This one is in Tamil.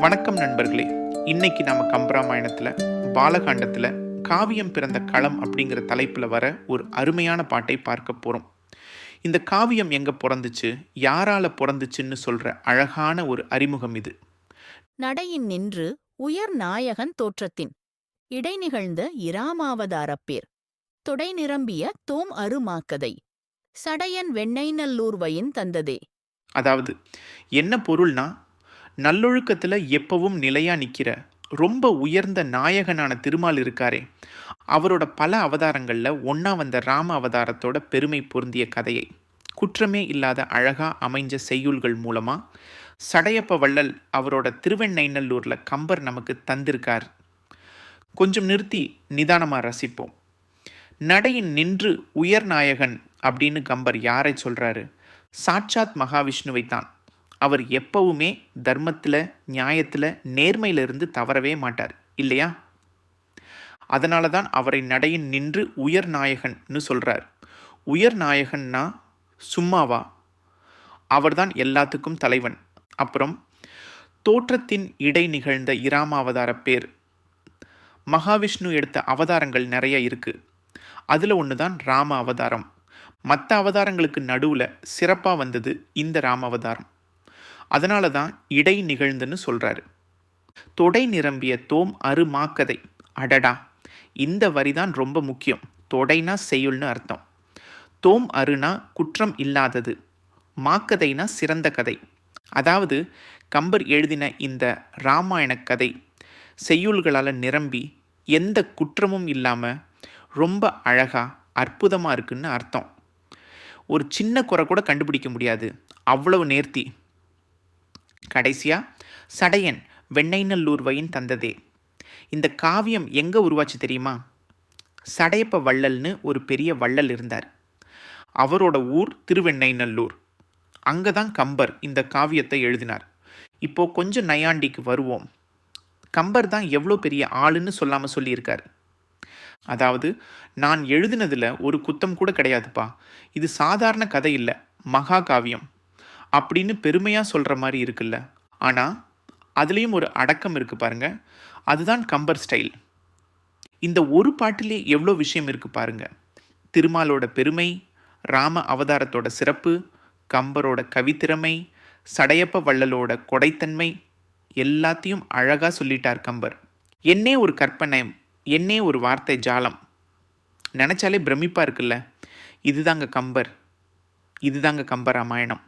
வணக்கம் நண்பர்களே. இன்னைக்கு நம்ம கம்பராமாயணத்தில் பாலகாண்டத்தில் காவியம் பிறந்த களம் அப்படிங்கிற தலைப்பில் வர ஒரு அருமையான பாட்டை பார்க்க போகிறோம் இந்த காவியம் எங்கே பிறந்துச்சு யாரால பிறந்துச்சுன்னு சொல்கிற அழகான ஒரு அறிமுகம் இது. நடையின் நின்று உயர் நாயகன் தோற்றத்தின் இடை நிகழ்ந்த இராமாவதாரப்பேர் தொடை நிரம்பிய தோம் அருமாக்கதை சடையன் வெண்ணெய் நல்லூர் வயின் தந்ததே. அதாவது என்ன பொருள்னா நல்லொழுக்கத்தில் எப்பவும் நிலையாக நிற்கிற ரொம்ப உயர்ந்த நாயகனான திருமால் இருக்காரே. அவரோட பல அவதாரங்களில் ஒன்றா வந்த ராம அவதாரத்தோட பெருமை பொருந்திய கதையை. குற்றமே இல்லாத அழகாக அமைஞ்ச செய்யுள்கள் மூலமாக சடையப்ப வள்ளல் அவரோட திருவெண்ணைநல்லூரில் கம்பர் நமக்கு தந்திருக்கார். கொஞ்சம் நிறுத்தி நிதானமாக ரசிப்போம். நடையின் நின்று உயர் நாயகன் அப்படின்னு கம்பர் யாரை சொல்கிறாரு சாட்சாத் மகாவிஷ்ணுவை தான் அவர் எப்பவுமே தர்மத்தில் நியாயத்தில் நேர்மையிலிருந்து தவறவே மாட்டார். இல்லையா? அதனால தான் அவரை நடையின் நின்று உயர் நாயகன்னு சொல்கிறார் உயர் நாயகன்னா சும்மாவா? அவர்தான் எல்லாத்துக்கும் தலைவன். அப்புறம் தோற்றத்தின் இடை நிகழ்ந்த இராமாவதார பேர். மகாவிஷ்ணு எடுத்த அவதாரங்கள் நிறைய இருக்குது அதில் ஒன்று தான் ராம அவதாரம். மற்ற அவதாரங்களுக்கு நடுவில் சிறப்பாக வந்தது இந்த ராம அவதாரம். அதனால தான் இடை நிகழ்ந்துன்னு சொல்கிறாரு தொடை நிரம்பிய தோம் அரு மாக்கதை. அடடா! இந்த வரி தான் ரொம்ப முக்கியம். தொடைனா செய்யுள்னு அர்த்தம். தோம் அருனா குற்றம் இல்லாதது. மாக்கதைனா சிறந்த கதை. அதாவது கம்பர் எழுதின இந்த ராமாயண கதை செய்யுள்களால் நிரம்பி எந்த குற்றமும் இல்லாமல் ரொம்ப அழகாக அற்புதமாக இருக்குன்னு அர்த்தம். ஒரு சின்ன குறை கூட கண்டுபிடிக்க முடியாது. அவ்வளவு நேர்த்தி. கடைசியா? சடையன் வெண்ணெய்நல்லூர்வையின் தந்ததே. இந்த காவியம் எங்கே உருவாச்சு தெரியுமா? சடையப்ப வள்ளல்னு ஒரு பெரிய வள்ளல் இருந்தார். அவரோட ஊர் திருவெண்ணெய்நல்லூர் அங்கே தான் கம்பர் இந்த காவியத்தை எழுதினார். இப்போ கொஞ்சம் நையாண்டிக்கு வருவோம். கம்பர் தான் எவ்வளோ பெரிய ஆளுன்னு சொல்லாமல் சொல்லியிருக்கார். அதாவது நான் எழுதினதில் ஒரு குத்தம் கூட கிடையாதுப்பா. இது சாதாரண கதை இல்லை. மகா காவியம். அப்படின்னு பெருமையாக சொல்கிற மாதிரி இருக்குல்ல. ஆனால் அதுலேயும் ஒரு அடக்கம் இருக்குது பாருங்கள் அதுதான் கம்பர் ஸ்டைல். இந்த ஒரு பாட்டிலே எவ்வளோ விஷயம் இருக்குது பாருங்க. திருமாலோட பெருமை ராம அவதாரத்தோட சிறப்பு கம்பரோட கவித்திறமை சடையப்ப வள்ளலோட கொடைத்தன்மை எல்லாத்தையும் அழகாக சொல்லிட்டார் கம்பர். என்னே ஒரு கற்பனை என்னே ஒரு வார்த்தை ஜாலம். நினச்சாலே பிரமிப்பாக இருக்குல்ல. இதுதாங்க கம்பர். இதுதாங்க கம்ப ராமாயணம்.